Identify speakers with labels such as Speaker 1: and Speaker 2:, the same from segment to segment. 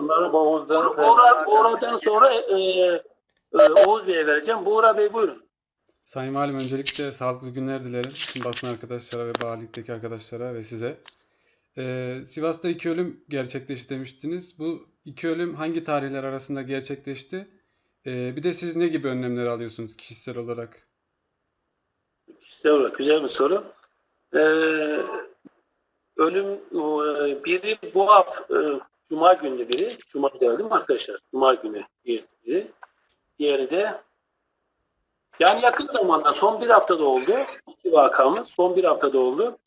Speaker 1: Merhaba Oğuz'dan.
Speaker 2: Buğra, Buğra'dan sonra e, e, Oğuz Bey'e vereceğim. Buğra Bey buyurun.
Speaker 3: Sayın Valim öncelikle sağlıklı günler dilerim. Tüm basın arkadaşlara ve valilikteki arkadaşlara ve size. Ee, Sivas'ta iki ölüm gerçekleşti demiştiniz. Bu iki ölüm hangi tarihler arasında gerçekleşti? Ee, bir de siz ne gibi önlemler alıyorsunuz kişisel olarak?
Speaker 2: Kişisel olarak güzel bir soru. Ee, ölüm e, biri bu hafta e, Cuma günü biri. Cuma geldi mi arkadaşlar? Cuma günü bir- biri. Diğeri de yani yakın zamanda son bir haftada oldu. İki vakamız son bir haftada oldu.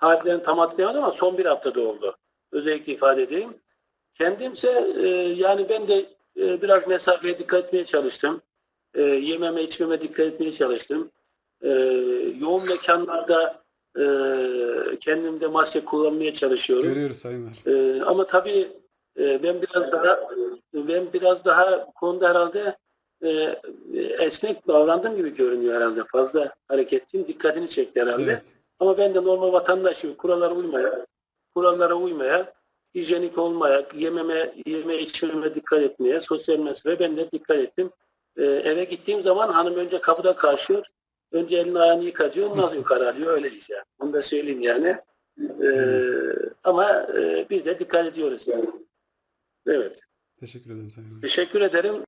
Speaker 2: Tarihlerini tam hatırlayamadım ama son bir haftada oldu. Özellikle ifade edeyim. Kendimse e, yani ben de e, biraz mesafeye dikkat etmeye çalıştım. E, yememe içmeme dikkat etmeye çalıştım. E, yoğun mekanlarda e, kendimde maske kullanmaya çalışıyorum.
Speaker 3: Görüyoruz Sayın.
Speaker 2: Ee, ama tabii e, ben biraz daha ben biraz daha bu konuda herhalde e, esnek davrandığım gibi görünüyor herhalde. Fazla hareketliyim. Dikkatini çekti herhalde.
Speaker 3: Evet.
Speaker 2: Ama ben de normal vatandaş gibi kurallara uymaya, kurallara uymaya, hijyenik olmaya, yememe, yeme içmeme dikkat etmeye, sosyal mesafe ben de dikkat ettim. Ee, eve gittiğim zaman hanım önce kapıda karşılıyor. Önce elini ayağını yıka diyor. Ondan yukarı alıyor. Öyleyiz yani. Onu da söyleyeyim yani. Ee, ama e, biz de dikkat ediyoruz yani. Evet.
Speaker 3: Teşekkür ederim Sayın.
Speaker 2: Teşekkür ederim.